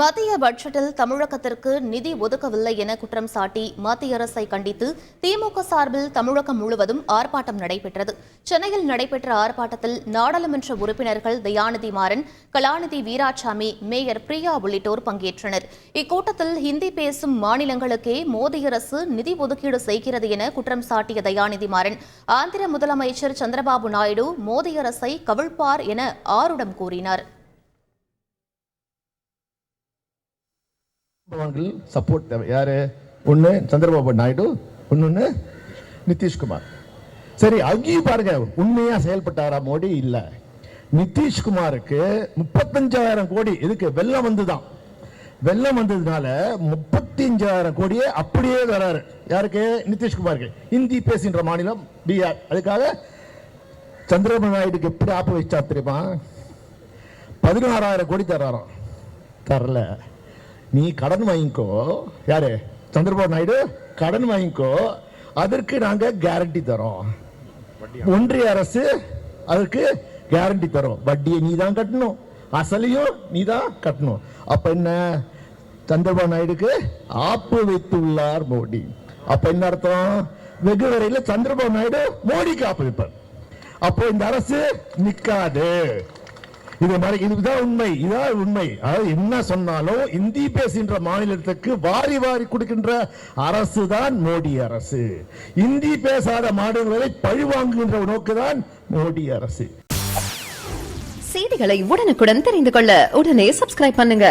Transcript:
மத்திய பட்ஜெட்டில் தமிழகத்திற்கு நிதி ஒதுக்கவில்லை என குற்றம் சாட்டி மத்திய அரசை கண்டித்து திமுக சார்பில் தமிழகம் முழுவதும் ஆர்ப்பாட்டம் நடைபெற்றது. சென்னையில் நடைபெற்ற ஆர்ப்பாட்டத்தில் நாடாளுமன்ற உறுப்பினர்கள் தயாநிதி மாறன் கலாநிதி வீராசாமி மேயர் பிரியா உள்ளிட்டோர் பங்கேற்றனர். இக்கூட்டத்தில் ஹிந்தி பேசும் மாநிலங்களுக்கே மோடி அரசு நிதி ஒதுக்கீடு செய்கிறது என குற்றம் சாட்டிய தயாநிதி மாறன் ஆந்திர முதலமைச்சர் சந்திரபாபு நாயுடு மோடி அரசை கவிழ்ப்பார் என ஆருடம் கூறினார். அவர்கள் சப்போர்ட் தேவை யாரு? ஒன்று சந்திரபாபு நாயுடு இன்னொன்று நிதிஷ்குமார் சரி அங்கேயும் பாருங்க உண்மையா செயல்பட்டாரா மோடி? இல்லை. நிதிஷ்குமாருக்கு முப்பத்தஞ்சாயிரம் கோடி. இதுக்கு வெள்ளம் வந்துதான். வெள்ளம் வந்ததுனால முப்பத்தஞ்சாயிரம் கோடியே அப்படியே வராரு. யாருக்கு? நிதிஷ்குமாருக்கு ஹிந்தி பேசுகின்ற மாநிலம் பீகார். அதுக்காக சந்திரபாபு நாயுடுக்கு எப்படி ஆப்பு வச்சா தெரியுமா? பதினாறாயிரம் கோடி தர்றாராம். தரல. நீ கடன் வாங்கிக்கோ. யாரு? சந்திரபாபு நாயுடு? கடன் வாங்கிக்கோ. அதற்கு நாங்க கேரண்டி தரோம். ஒன்றிய அரசு அதற்கு கேரண்டி தரோம். வட்டியை நீ தான் கட்டணும். அசலையும் நீ தான் கட்டணும். அப்ப என்ன? சந்திரபாபு நாயுடுக்கு ஆப்பு வைத்துள்ளார் மோடி. அப்ப என்ன அர்த்தம்? வெகு வரையில சந்திரபாபு நாயுடு மோடிக்கு ஆப்பு வைப்பார் அப்போ இந்த அரசு நிக்காது இது மாதிரி இதுதான் உண்மை இதான் உண்மை. அதாவது என்ன சொன்னாலும் இந்தி பேசுகின்ற மாநிலத்துக்கு வாரி வாரி கொடுக்கின்ற அரசு தான் மோடி அரசு. இந்தி பேசாத மாநிலங்களை பழிவாங்குகின்ற நோக்குதான் மோடி அரசு. செய்திகளை உடனுக்குடன் தெரிந்து கொள்ள உடனே சப்ஸ்கிரைப் பண்ணுங்க.